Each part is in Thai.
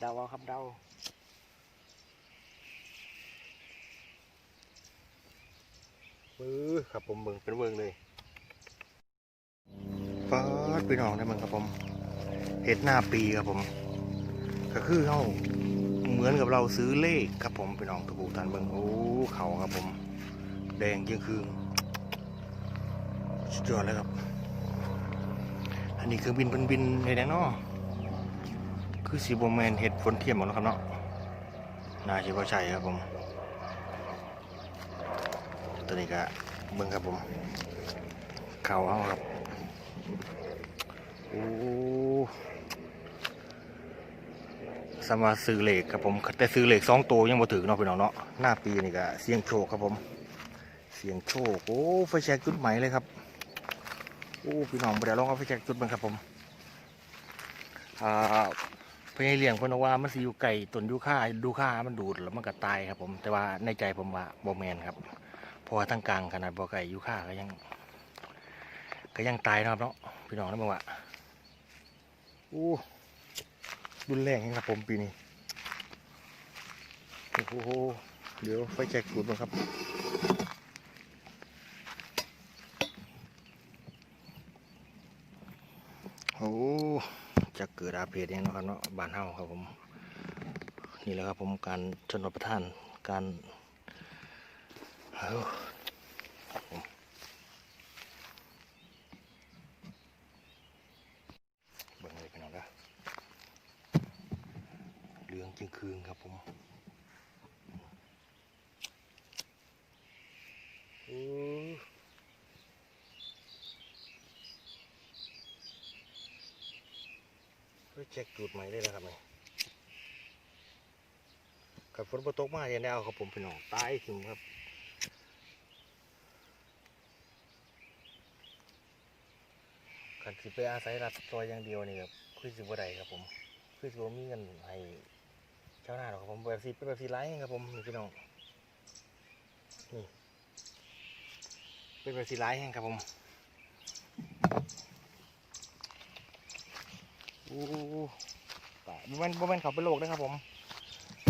เดาเอาครับเดาเออครับผมเบิ่งเป็นเบิ่งเลยฟ้าดพี่น้องได้มั้งครับผมเห็ดหน้าปีครับผม ก็คือเขาเหมือนกับเราซื้อเลขครับผมพี่น้องทุกท่านเบิ่งโอ้เขาครับผม แดงยิ่งคือสุดยอดเลยครับ อันนี้คือบินเป็นบินในแดงเนาะ คือสีบแมนเห็ดฝนเทียมหมดแล้วครับเนาะน่าจะว่าใช่ครับผม ตัวนี้ก็เบิ่งครับผม เข่าเอาครับ โอ้สมาซื้อเหล็กครับผม แต่ซื้อเหล็กสองตัวยังบ่ถึงเนาะพี่น้องเนาะ หน้าปีนี่ก็เสียงโชคครับผม เสียงโชค โอ้ ไฟแช็กจุดใหม่เลยครับ โอ้ พี่น้องไปเดี๋ยวลองเอาไฟแช็กจุดมันครับผมอ่า พญาเลี้ยงเพนว่ามันสิอยู่ไก่ต้นยูค่าดูค่ามันดูดแล้วมันก็ตายครับผมแต่ว่าในใจผมว่าบ่แมนครับเพราะว่าทั้งกลางขนาดบ่อไก่ยูค่าก็ยัง ก็ยังตายนะครับเนาะพี่น้องนะบอกว่าโอ้รุนแรงครับผมปีนี้โอ้โหเดี๋ยวไฟแจ็คจุดมันครับโอ้ จะเกิดอาเพศเองเนะครับเนาะบานเฮาครับผม นี่แหละครับผมการชนบประทานการเอาครับผมเบิ่งเลยพี่น้องนะเหลืองจึงคืนครับผมโอ้ เช็คจุดใหม่ได้แล้วครับนี่กับฝนตกมาอย่างได้เอาครับผมพี่น้องตายถึงครับขันสิไปอาศัยรัดซอยอย่างเดียวนี่ครับคือสิบ่ได้ครับผมคือสิบมีเงินให้ชาวนาหรอกครับผมแบบสิเป็นแบบสิไลฟ์ครับผมพี่น้องนี่เป็นแบบสิไลฟ์ครับผม โอ้ตาบ่แม่นบ่แม่นเขาเป็นโรคนะครับผม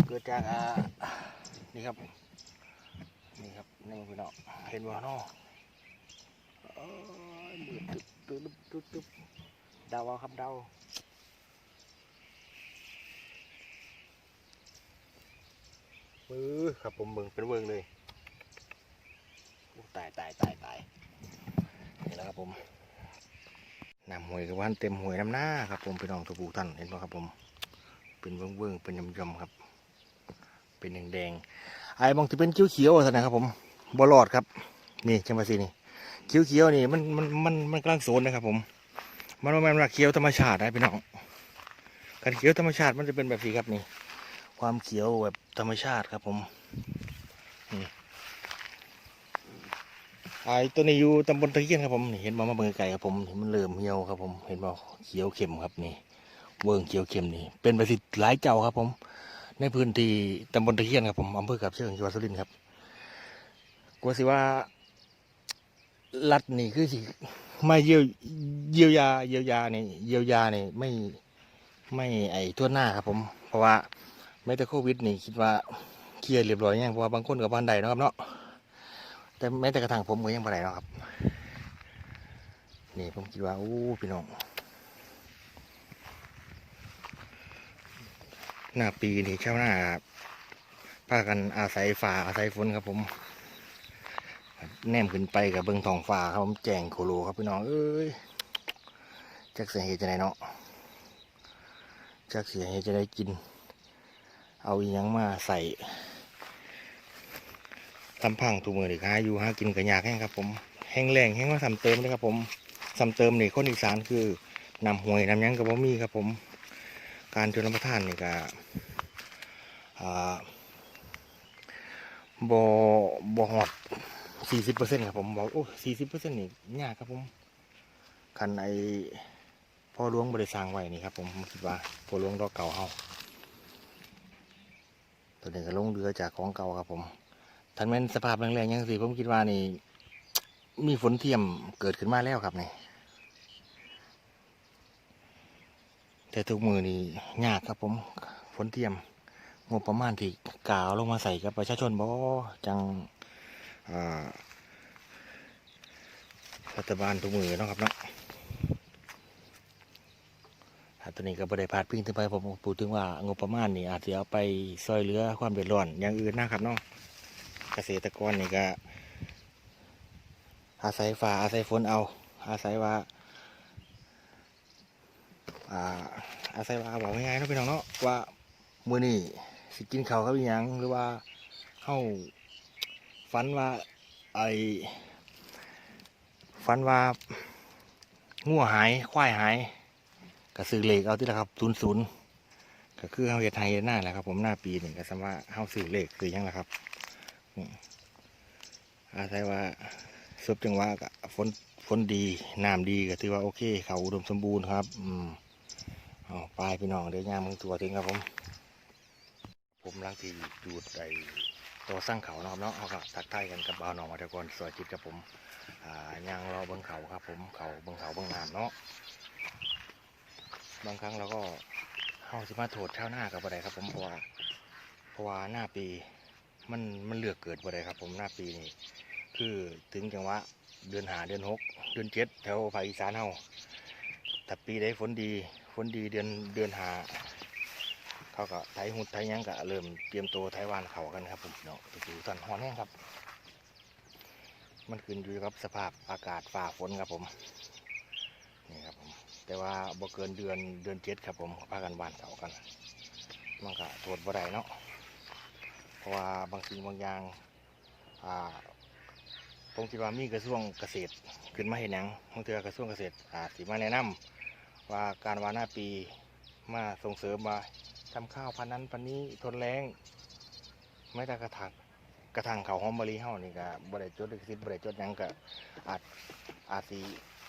เกิดจากอ่านี่ครับ นี่ครับนี่พี่น้องเห็นบ่เนาะเอ้ยมืดตึ๊บตึ๊บตึ๊บตึ๊บดาเอาครับดาเออครับผมเบิ่งเป็นเบิ่งเลยตายตายตายตายนี่แหละครับผม น้ำหวยกับว่านเต็มหวยน้ำหน้าครับผมพี่น้องทุกผู้ท่านเห็นไหมครับผม เป็นเบิ่งเบิ่งเป็นยำยำๆครับ เป็นแดงแดงๆไอ้บางที่เป็นเขียวเขียวๆสินะครับผมบอลอดครับ นี่จังหวะสินี่เขียวเขียวๆนี่มันมันมันมันกำลังโซนนะครับผม มันว่ามันเขียวธรรมชาตินะพี่น้องการเขียวธรรมชาติมันจะเป็นแบบนี้ครับนี่ ความเขียวแบบธรรมชาติครับผมนี่ ไอ้ตัวนี้อยู่ตำบลตะเคียนครับผมเห็นบ่มาเบิ่งไก่ครับผมนี่มันเริ่มเหี่ยวครับผมเห็นบ่เขียวเข้มครับนี่เบิ่งเขียวเข้มนี่เป็นประสิทธิ์หลายเจ้าครับผม ในพื้นที่ตำบลตะเคียนครับผมอำเภอกับเชิงจังหวัดสุรินทร์ครับกลัวสิว่ารัฐนี่คือสิไม่เยียวเยียวยาเยียวยานี่เยียวยานี่ไม่ไม่ไอทั่วหน้าครับผม เพราะว่าแม้แต่โควิดนี่คิดว่าเคลียร์เรียบร้อยยังเพราะว่าบางคนกับบ้านใดนะครับเนาะ แต่แม้แต่กระทั่งผมก็ยังบ่ได้เนาะครับ นี่ผมคิดว่าโอ้พี่น้องหน้าปีนี่เช้าวหน้าพากันอาศัยฝ่าอาศัยฝนครับผม แนมขึ้นไปกับเบิงทองฟ้าครับผมแจงโคโลครับพี่น้องเอ้ยจักเสียเหตุจะไหนเนาะจักเสียเหตุจะได้กิน เอาอีหยังมาใส่ ตำพังตัวมือหรือหาอยู่หากินกับยากแห้งครับ ผมแห้งแรงแห้งว่าซ้ำเติมเลยครับ ผมซ้ำเติมนี่คนอีสานคือนำหวยนำหยังกับบ่มีครับ ผม การชนรับประทานนี่ก็บ่บ่ฮอดสี่สิบเปอร์เซ็นต์ครับผมบอกโอ้สี่สิบเปอร์เซ็นต์นี่ยากครับผมคันไอพ่อหลวงบริสร้างไว้นี่ครับ ผมผมคิดว่าพ่อหลวงดอกเก่าเฮาตัวนี้ก็ลงเรือจากของเก่าครับผม ทันแม่นสภาพแรงๆยังสิผมคิดว่านี่ มีฝนเทียมเกิดขึ้นมาแล้วครับนี่แต่ทุกมือนี่ยากครับผมฝนเทียมงบประมาณที่กาวลงมาใส่กับประชาชนบ่จังอ่ารัฐบาลทุกมือเนาะครับเนาะอ่ตัวนี้ก็บริพาดพิงถึงไปผมพูดถึงว่างบประมาณนี่อาจจะเอาไปซอยเหลือความเดือดร้อนอย่างอื่นนะครับเนาะ เกษตรกรนี่ก็ อาศัยฟ้าอาศัยฝนเอา อาศัยว่าอ่าอาศัยว่าบอกง่ายๆเนาะพี่น้องเนาะว่ามือนี่สิกินเขาวกับอิหยังหรือว่าเข้าฝันว่าไอฝันว่างัวหายควายหายก็ซื้อเลขเอาที่ละครับศูนย์ศูนย์ก็คือเฮาเฮ็ดไทยหน้าแหละครับ ผมหน้าปีหนี่งก็สมว่าเฮาซื้อเลขคือยังละครับ อาศัยว่าซบจังหวะกะฝนฝนดีน้ำดีก็ถือว่าโอเค เขาอุดมสมบูรณ์ครับ อืมเอาไปพี่น้องเดี๋ยวยามมึงตัวถึงครับผม ผมลังที่ดูดไอตัวสร้างเขาเนาะครับเนาะเอากับทักทยกันกับบ่าวหนองวัตกรสวัสดีครับผม อ่ายางรอเบิ้งเขาครับ ผมเขาเบิ้งเขาเบิ้งน้ำเนาะบางครั้งเราก็เข้าสิมาโทษเช้าหน้ากับอะไรครับ ผมเพราะว่าเพราะว่าหน้าปี มันมันเลือกเกิดบ่ได้ครับ ผมหน้าปีนี่คือถึงจังหวะเดือนหาเดือนหกเดือนเจ็ดแถวภาคอีสานเฮาถ้าปีใดฝนดีฝนดีเดือนเดือนหาเขาก็ไถหุดไถหยังก็เริ่มเตรียมตัวไถหวานเขากันครับผมเนาะดูสันหอนแห้งครับ มันขึ้นอยู่กับสภาพอากาศฝ่าฝนครับผมนี่ครับผมแต่ว่าบ่เกินเดือนเดือนเจ็ดครับผมพากันวานเขากันมันก็โทษบ่ได้เนาะ ราะว่าบางสิ่งบางอย่างอ่าผมคิดว่ามีกระทรวงเกษตรขึ้นมาเห็นยังบางเทือกระทรวงเกษตรอาจสิมาแนะนำว่าการวาหน้าปีมาส่งเสริมมาทำข้าวพันนั้นพันนี้ทนแรงไม่แต่กระถังกระถังเขาวหอมมะลิเฮานี่ก็บริจดลิขสิทธิ์บริจดยังก็อาจอาจสิ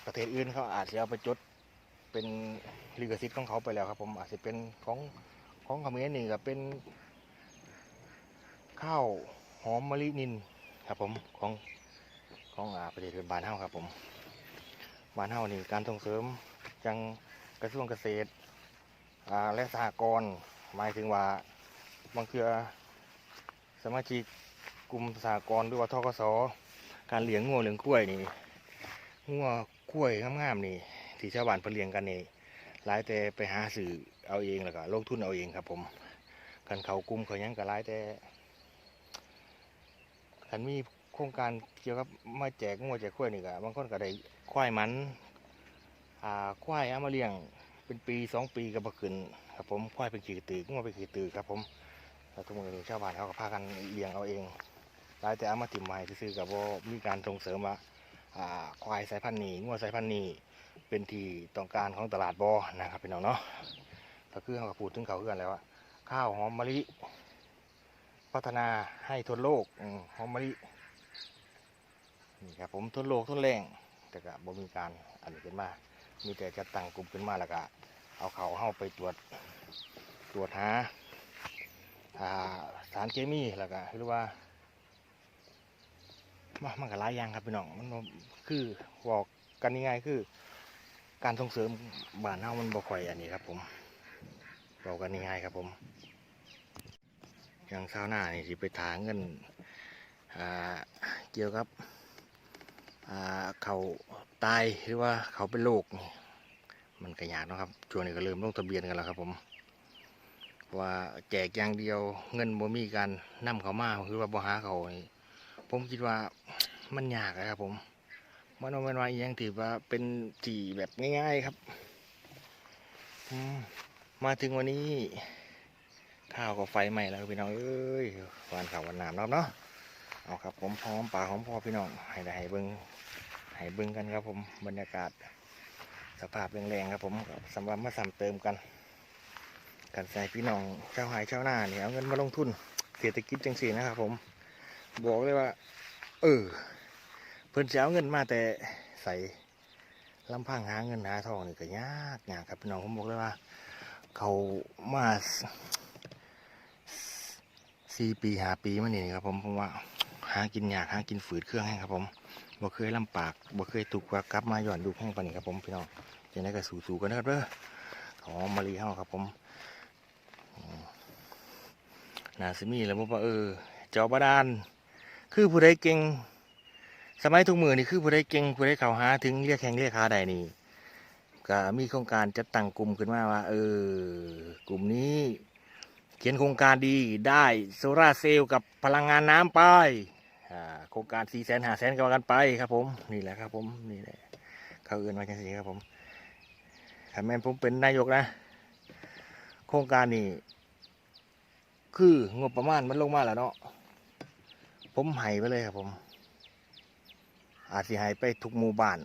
ประเทศอื่นเขาอาจจะเอาไปจดเป็นลิขสิทธิ์ของเขาไปแล้วครับ ผมอาจจะเป็นของของเขมรนี่ก็เป็น ข้าวหอมมะลินินครับผมของของอาประเทศเพื่อนบ้านเฮาครับผมบานเฮานี่การส่งเสริมจังกระทรวงเกษตรอาและสหกรณ์หมายถึงว่าบางเทือสมาชิกกลุ่มสหกรณ์หรือว่าทกสการเลี้ยงงัวเลี้ยงกล้วยนี่งัวกล้วยงามๆนี่ที่ชาวบ้านเพิ่นเลี้ยงกันนี่หลายแต่ไปหาสื่อเอาเองแล้วก็ลงทุนเอาเองครับผมกันเขากลุ่มเขายังก็หลายแต่ คันมีโครงการเกี่ยวกับมาแจกงัวแจกกล้วยนี่ก็บางคนก็ได้ควายมันอ่าควายเอามาเลี้ยงเป็นปีสองปีก็บ่ขึ้นครับผมควายเป็นขี่ตืองัวเป็นขี่ตือครับผมแล้วทุกมื้อนี้ชาวบ้านเขาก็พากันเลี้ยงเอาเองหลายแต่เอามาติ่มไม้ซื่อกับว่ามีการส่งเสริมว่าอ่าควายสายพันธุ์นี้งัวสายพันธุ์นี้เป็นที่ต้องการของตลาดบ่นะครับพี่น้องเนาะก็คือเขาพูดถึงเขาเพื่อนแล้วว่าข้าวหอมมะลิ พัฒนาให้ทั่วโลกอืมหอมมะลินี่ครับผมทนโลกทนแรงแต่ก็บ่มีการอันนี้ขึ้นมา มีแต่จะตั้งกลุ่มขึ้นมาแล้วก็เอาเขาเข้าไปตรวจตรวจหาาสารเคมีแล้วก็หรือว่ามามันก็หลายอย่างครับพี่น้องมันคือบอกกันง่ายๆคือ การส่งเสริมบ้านเฮามันบ่ค่อยอันนี้ครับ ผมบอกกันง่ายๆครับผม อย่างชาวนานี่สิไปถางเงินเกี่ยวกับเขาตายหรือว่าเขาเป็นโรคมันก็ยากนะครับช่วงนี้ก็เริ่มลงทะเบียนกันแล้วครับผมว่าแจกอย่างเดียวเงินบ่มีการนำเขามาคือว่าบ่หาเขาผมคิดว่ามันยากอะครับผมมันเอาเป็นว่าอหยังถือว่าเป็นสีแบบง่ายๆครับมาถึงวันนี้ ข้าวก็ไฟใหม่แล้วพี่น้องเอ้ยวานข้าววานน้ำเนาะเนาะเอาครับผมพร้อมป่าหอมพ่อพี่น้องให้ได้ให้เบิ้งให้เบิ้งกันครับผมบรรยากาศ สภาพแรงๆครับผมสำหรับมาซ้ำเติมกัน กันใส่พี่น้องชาวไร่ชาวนาเนี่ยเอาเงินมาลงทุนเศรษฐกิจจังสีนะครับ ผม บอกเลยว่า เออเพิ่นจะเอาเงินมาแต่ใส่ลำพังหาเงินหาทองนี่ก็ยากยากครับพี่น้องผมบอกเลยว่า เขามา สี่ปีหาปีมานี่ครับผมผมว่าหากินยากหากินฝืดเครื่องแห้งครับผมบ่เคยลำปากบ่เคยถูกว่ากลับมาย้อนดูแห้งปานนี้ครับผมพี่น้องจะได้ก็สู้ๆกันนะครับเด้อของมารีเฮาครับผมนาซิมีแล้วบอกว่าเออเจอบาดาลคือผู้ใดเก่งสมัยทุกมือนี่คือผู้ใดเก่งผู้ใดเข้าหาถึงเรียกแข่งเรียกขาใดนี่ก็มีโครงการจัดตั้งกลุ่มขึ้นมาว่า เออกลุ่มนี้ เขียนโครงการดีได้โซลาเซลล์กับพลังงานน้ำไปโครงการสี่แสนห้าแสนก็ว่ากันไปครับผมนี่แหละครับผมนี่แหละเขาเอื่นมาจังสีครับผมถ้าแม่นผมเป็นนายกนะ โครงการนี้คืองบประมาณมันลงมาแล้วเนาะผมให้ไปเลยครับผม อาจสิให้ไปทุกหมู่บ้าน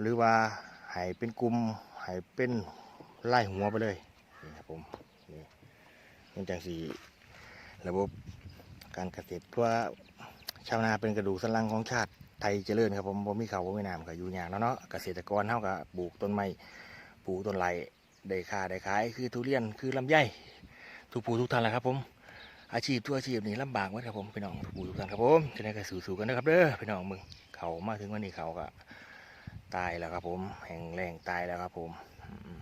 หรือว่าให้เป็นกลุ่มให้เป็นไล่หัวไปเลย นี่ครับผมนี่มันจังสีระบบการเกษตรเพื่อชาวนาเป็นกระดูกสันหลังของชาติไทยเจริญครับผมบ่มีเขาวบ่มีน้ำก็อยู่อย่างเนาะเนาะเกษตรกรเท่ากับปลูกต้นไม้ปลูกต้นไรได้ค่าได้ขายคือทุเรียนคือลำไยทุกผู้ทุกท่านแหละครับผมอาชีพทั่วอาชีพนี่ลำบากหมดครับผมพี่น้องทุกผู้ทุกท่านครับผมจะได้ก็สู้ๆกันนะครับเด้อพี่น้องมึงเขามาถึงวันนี้เขาก็ตายแล้วครับผมแห่งแรงตายแล้วครับผมอืม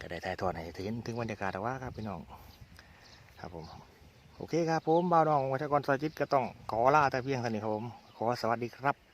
ก็ได้ถ่ายทอดให้ถึงถึงบรรยากาศแต่ว่าครับพี่น้องครับผมโอเคครับผมบ่าวน้องวัชกรสายจิตก็ต้องขอลาแต่เพียงเท่านี้ครับผมขอสวัสดีครับ